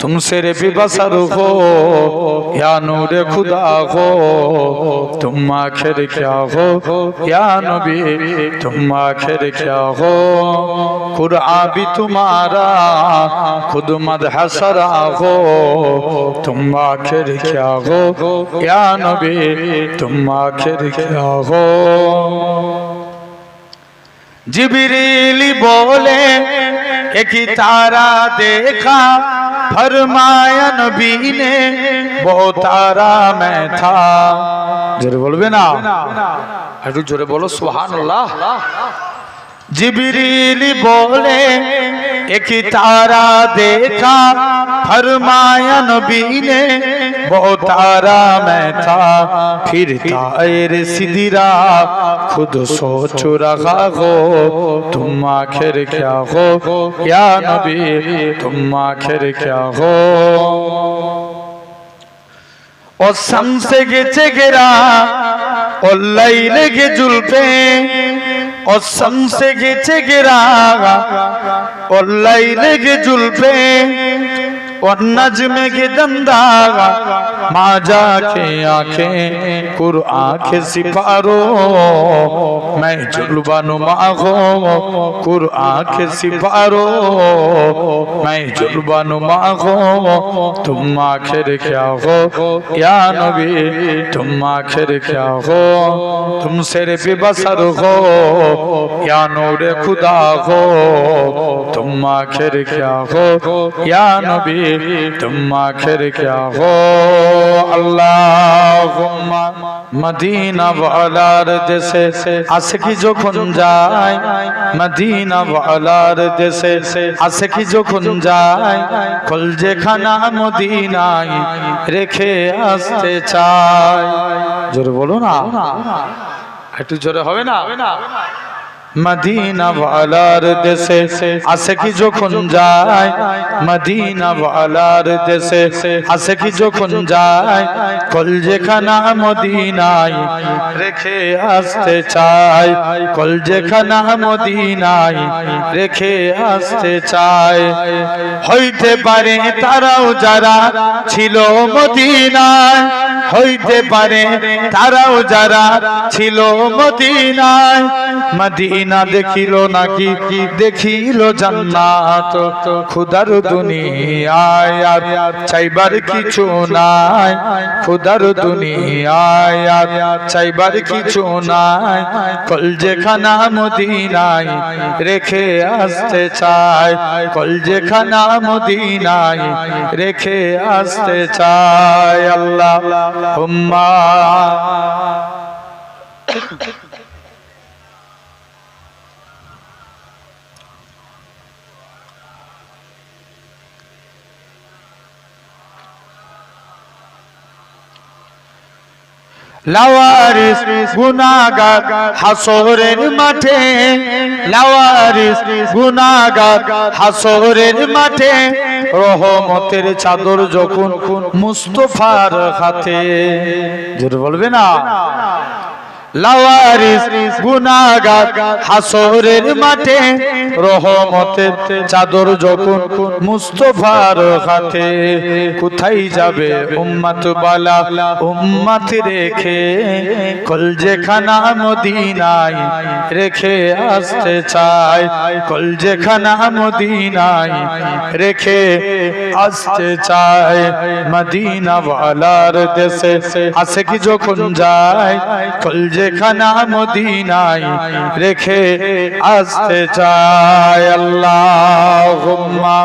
तुमसे रे बेबसर हो या नूर खुदा हो तुम आखिर क्या हो या नबी तुम आखिर क्या हो कुरआन भी तुम्हारा खुद मदहसरा हो तुम आखिर क्या हो या नबी तुम आखिर क्या हो जिबरीली बोले एक तारा देखा فرمایا نبی نے، بہت آرام تھا۔ جرے بولو نا۔ جرے بولو، سبحان اللہ۔ جبریلی بولے ایک تارا دیکھا، فرمایا نبی نے، وہ تارا میں تھا۔ پھر تائر سدرا خود سوچ رہا، ہو، تم آخر کیا ہو؟ یا نبی، تم آخر کیا ہو؟ او سمسے گے چگرہ او اور گے جلپیں قسم سے گیچے گرا اور لائلے گے جل پہ اور نجم کے دندا ماں جا کے آنکھیں قرآن کے سپارو، میں جلبانو ماں قرآن کے سپارو मैं जुलबानो मागो तुम आखिर क्या हो या नबी तुम आखिर क्या हो तुम सिर बेबसर हो या नूर खुदा हो तुम आखिर क्या हो या नबी तुम आखिर क्या हो আল্লাহুম্মা মদিনা ওয়ালার দেশে আশিকি যখন যায় মদিনা ওয়ালার দেশে আশিকি যখন যায় কলজে খানা মদিনায় রেখে আসতে চায় জোরে বলো না একটু জোরে হবে না মদিনা ওয়ালার দেশে আসে কি যখন যায়? মদিনা ওয়ালার দেশে আসে কি যখন যায়? কল যেখানা মদিনায় রেখে আসতে চায়, কল যেখানা মদিনায় রেখে আসতে চায়। হইতে পারে তারাও যারা ছিল মদিনায় হইতে পারে, তারাও যারা ছিল মদিনায়, মদিনা দেখিল নাকি কি দেখিল জান্নাত। খুদার দুনিয়ায় আর চাইবার কিছু নাই, খুদার দুনিয়ায় আর চাইবার কিছু নাই। কল যেখানা মদিনায় রেখে আসতে চায়, কল যেখানা মদিনায় রেখে আসতে চায় আল্লাহ। হুম্মা। লাওয়ারিস গুনাগার হাসরের মাঠে, লাওয়ারিস গুনাগার হাসরের মাঠে, রহমতের চাদর যখন মুস্তফার হাতে। জোরে বলবে না? লাওয়ারিস গুনাগার হাসরের মাঠে রহমতের চাদর যখন মুস্তফার হাতে কোথায় যাবে? বালা রেখে কল যেখানা মদিনায় রেখে আসতে চায়। কল যেখানা মদিনায় রেখে আসতে চায়। মদিনা ওয়ালার দেশে আসে কি যখন যায়? যেখানা মদিনায় রেখে আসতে চায় আল্লাহুম্মা।